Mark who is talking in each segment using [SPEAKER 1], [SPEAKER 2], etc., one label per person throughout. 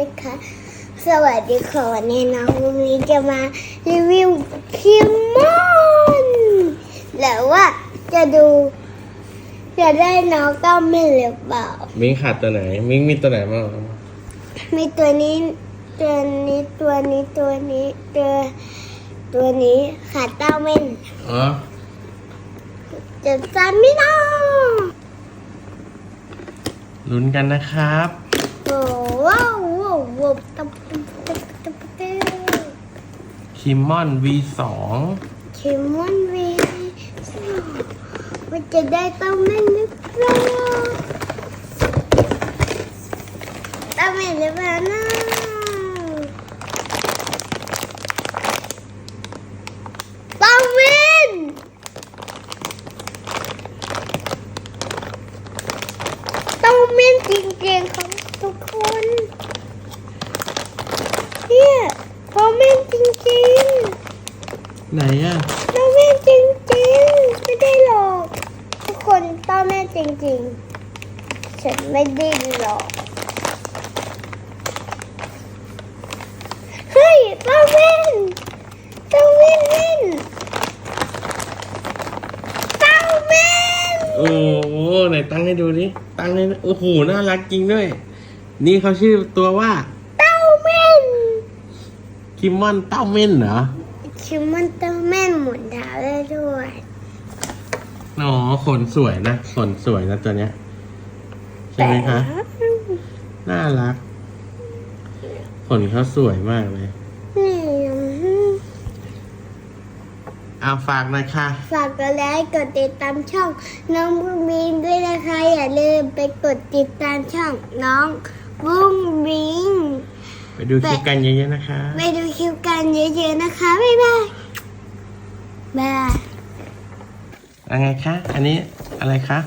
[SPEAKER 1] นะคะ สวัสดีค่ะวันนี้น้องวันนี้จะมารีวิวคิมมอนแล้วว่าจะดู จะได้น้องก็ไม่หรือเปล่า
[SPEAKER 2] มิงขาดตัวไหน มิงมีตัวไหนบ้าง
[SPEAKER 1] มีตัวนี้ตัวนี้ตัวนี้ตัวนี้ตัวตัวนี้ขาเต้าเม่น
[SPEAKER 2] อ๋อ
[SPEAKER 1] จะจำไม่ได้
[SPEAKER 2] ลุ้นกันนะครับ
[SPEAKER 1] โอ้ ว้าวว้าวว้าวตับตับตับตับตับ
[SPEAKER 2] คิมมอน V2
[SPEAKER 1] คิมอนวีมันจะได้เต้าเม่นหรือเปล่าเต้าเม่นหรือเปล่านะเต้าเม่นเต้าเม่นจริงๆครับทุกคน เนี่ยเต้าเม่นจริงๆ
[SPEAKER 2] ไหนอะ
[SPEAKER 1] เต้าแม่จริงๆ ไม่ได้หลอก ทุกคนเต้าแม่จริงๆ ฉันไม่ได้หลอก เฮ้ยเต้าแม่นเต้าแม่นเม่นเต้าแม่น
[SPEAKER 2] โอ้โหไหนตั้งให้ดูดิตั้งให้โอ้โหน่ารักจริงด้วย นี่เขาชื่อตัวว่า
[SPEAKER 1] เต้าแม่น
[SPEAKER 2] คิมมอนเต้าเม่นเหรอ
[SPEAKER 1] คิดมันเต้าแม่นหมุนเท้าได้ด้วย
[SPEAKER 2] อ๋อขนสวยนะขนสวยนะตัวเนี้ยใช่ไหมคะน่ารักขนเขาสวยมากเลย
[SPEAKER 1] นี่
[SPEAKER 2] เอาฝากหน่อยค่ะ
[SPEAKER 1] ฝากกดไลค์กดติดตามช่อง น้องบุ้งบิงด้วยนะคะ อย่าลืมไปกดติดตามช่องน้องบุ้งบิง
[SPEAKER 2] ไปดูคลิปกันเยอะๆนะคะ
[SPEAKER 1] ไปดูคลิปกันเยอะๆนะคะ บ๊ายบายบาย
[SPEAKER 2] อะไรคะ อันนี้อะไรคะ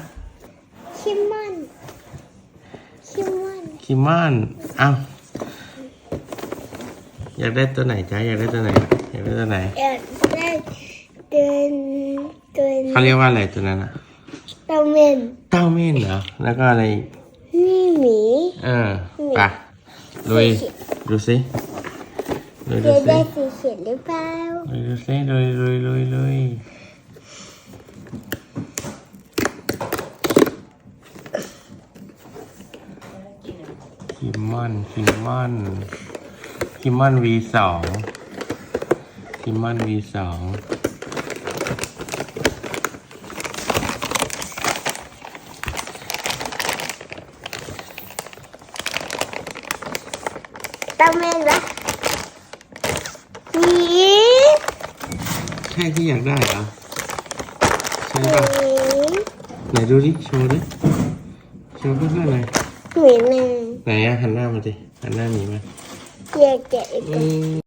[SPEAKER 1] คิมมอน คิมมอน
[SPEAKER 2] คิมมอนเอาอยากได้ตัวไหนจ๊ะ อยากได้ตัวไหน อยากได้ตัวไหน
[SPEAKER 1] อยากได้เดินเดิน
[SPEAKER 2] เขาเรียกว่าอะไรตัวนั้นอะ
[SPEAKER 1] เตาเมน
[SPEAKER 2] เต้าเม่นเหรอ แล้วก็อะไรอีก
[SPEAKER 1] นี่หมี
[SPEAKER 2] เออไปลุย ดูสิลุยดู
[SPEAKER 1] จะ
[SPEAKER 2] สิ
[SPEAKER 1] ได้สีเขียวหรือเปล่า
[SPEAKER 2] ลุยดูสิลุยลุยลุยลุยคิมมอนคิมมอนคิมมอน V สองคิมมอน V สอง
[SPEAKER 1] เตาเมนละหมี
[SPEAKER 2] ใช่ที่อยากได้เหรอใช่
[SPEAKER 1] ห
[SPEAKER 2] ป่ะ
[SPEAKER 1] มี
[SPEAKER 2] ไหนดูดิโชว์ดิโชว์เพื่อนๆหน่อย
[SPEAKER 1] หมีหนึ่ง
[SPEAKER 2] ไหนอะหันหน้ามาดิหันหน้าหมีมา
[SPEAKER 1] เจ๊เจ๊อีก
[SPEAKER 2] อืม